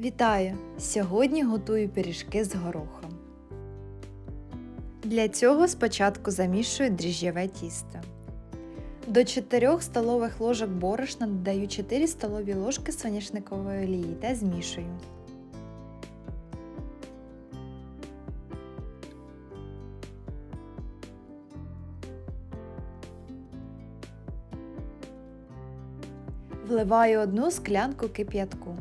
Вітаю! Сьогодні готую пиріжки з горохом. Для цього спочатку замішую дріжджєве тісто. До 4 столових ложок борошна додаю 4 столові ложки соняшникової олії та змішую. Вливаю одну склянку кип'ятку.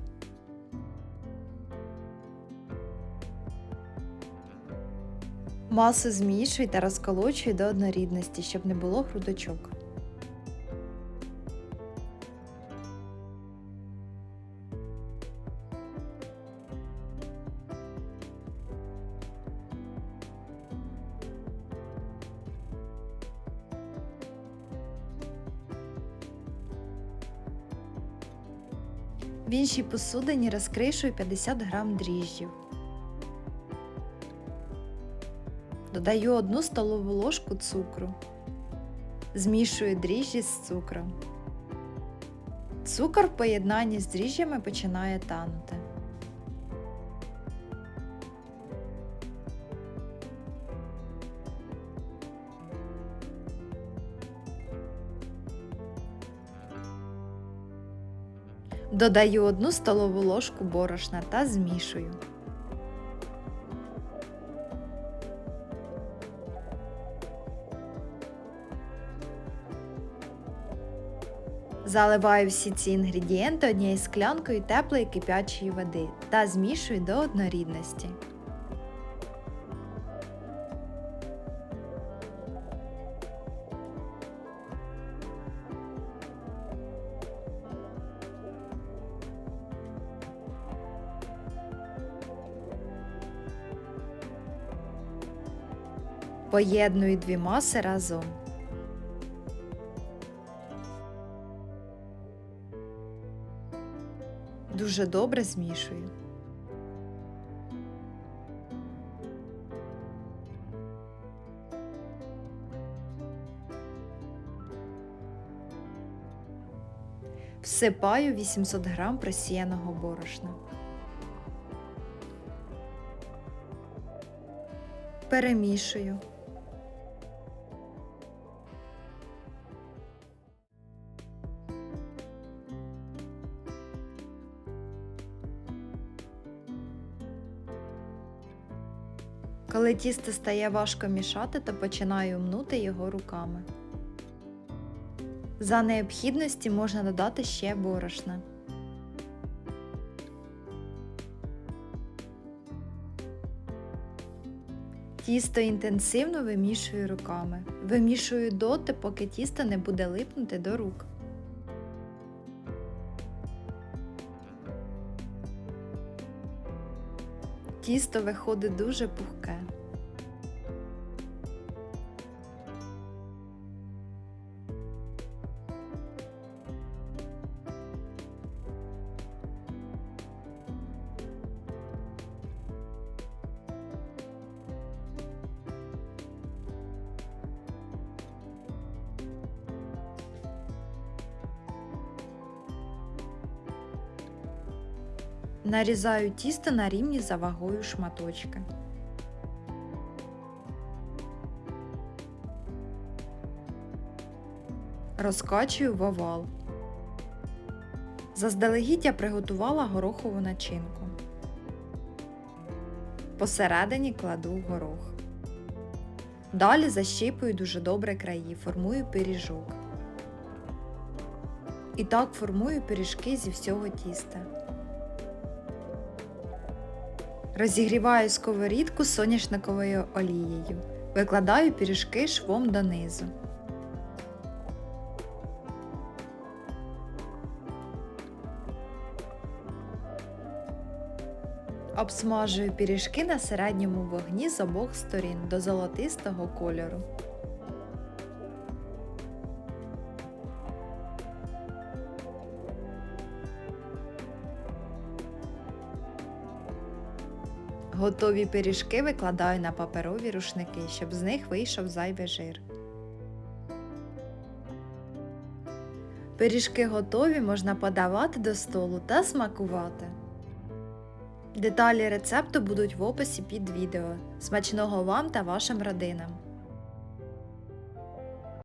Масу змішую та розколочую до однорідності, щоб не було грудочок. В іншій посудині розкришую 50 г дріжджів. Додаю 1 столову ложку цукру. Змішую дріжджі з цукром. Цукор в поєднанні з дріжджями починає танути. Додаю 1 столову ложку борошна та змішую. Заливаю всі ці інгредієнти однією склянкою теплої кипячої води та змішую до однорідності. Поєдную дві маси разом. Дуже добре змішую. Всипаю 800 г просіяного борошна. Перемішую. Коли тісто стає важко мішати, то починаю мнути його руками. За необхідності можна додати ще борошна. Тісто інтенсивно вимішую руками. Вимішую доти, поки тісто не буде липнути до рук. Тісто виходить дуже пухке. Нарізаю тісто на рівні за вагою шматочки. Розкачую в овал. Заздалегідь я приготувала горохову начинку. Посередині кладу горох. Далі защіпую дуже добре краї, формую пиріжок. І так формую пиріжки зі всього тіста. Розігріваю сковорідку соняшниковою олією. Викладаю пиріжки швом донизу. Обсмажую пиріжки на середньому вогні з обох сторін до золотистого кольору. Готові пиріжки викладаю на паперові рушники, щоб з них вийшов зайвий жир. Пиріжки готові можна подавати до столу та смакувати. Деталі рецепту будуть в описі під відео. Смачного вам та вашим родинам!